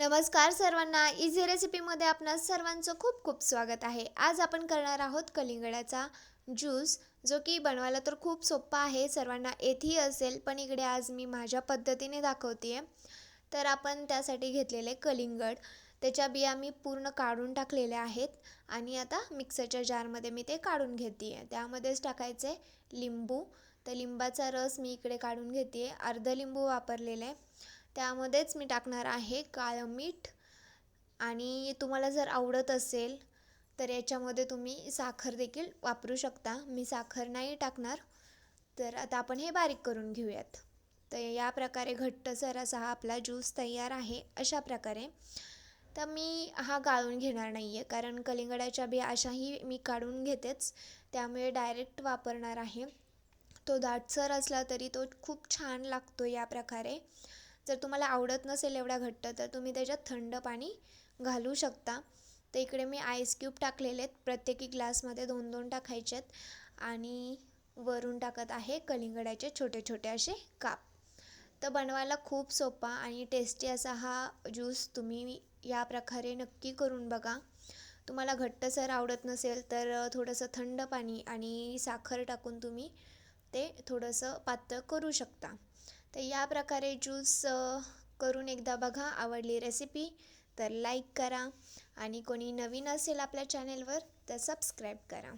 नमस्कार सर्वांना. इझी रेसिपीमध्ये आपणा सर्वांचं खूप खूप स्वागत आहे. आज आपण करणार आहोत कलिंगडाचा ज्यूस जो की बनवायला तर खूप सोप्पा आहे सर्वांना येथही असेल पण इकडे आज मी माझ्या पद्धतीने दाखवते आहे तर आपण त्यासाठी घेतलेले कलिंगड. त्याच्या बिया मी पूर्ण काढून टाकलेल्या आहेत आणि आता मिक्सरच्या जारमध्ये मी ते काढून घेते आहे त्यामध्येच टाकायचे लिंबू. तर लिंबाचा रस मी इकडे काढून घेते आहे अर्ध लिंबू वापरलेलं. आहे त्यामध्येच मी टाकणार आहे काळं मीठ. आणि तुम्हाला जर आवडत असेल तर याच्यामध्ये तुम्ही साखर देखील वापरू शकता. मी साखर नाही टाकणार. तर आता आपण हे बारीक करून घेऊयात. तर या प्रकारे घट्टसर असा हा आपला ज्यूस तयार आहे अशा प्रकारे. तर मी हा गाळून घेणार नाही आहे कारण कलिंगडाच्या बिया अशाही मी काढून घेतेच. त्यामुळे डायरेक्ट वापरणार आहे. तो दाटसर असला तरी तो खूप छान लागतो या प्रकारे. जर तुम्हाला आवडत नसेल एवढा घट्ट तर तुम्ही त्याच्यात थंड पाणी घालू शकता. तर इकडे मी आईस क्यूब टाकलेले आहेत. प्रत्येकी ग्लासमध्ये दोन दोन टाकायचे आहेत. आणि वरून टाकत आहे कलिंगडाचे छोटे छोटे असे काप. तर बनवायला खूप सोपा आणि टेस्टी असा हा ज्यूस तुम्ही या प्रकारे नक्की करून बघा. तुम्हाला घट्टसर आवडत नसेल तर थोडंसं थंड पाणी आणि साखर टाकून तुम्ही ते थोडंसं पातळ करू शकता. तर या प्रकारे ज्यूस करून एकदा बघा आवडली रेसिपी तर लाईक करा आणि कोणी नवीन असेल आपल्या चॅनेलवर तर सबस्क्राईब करा.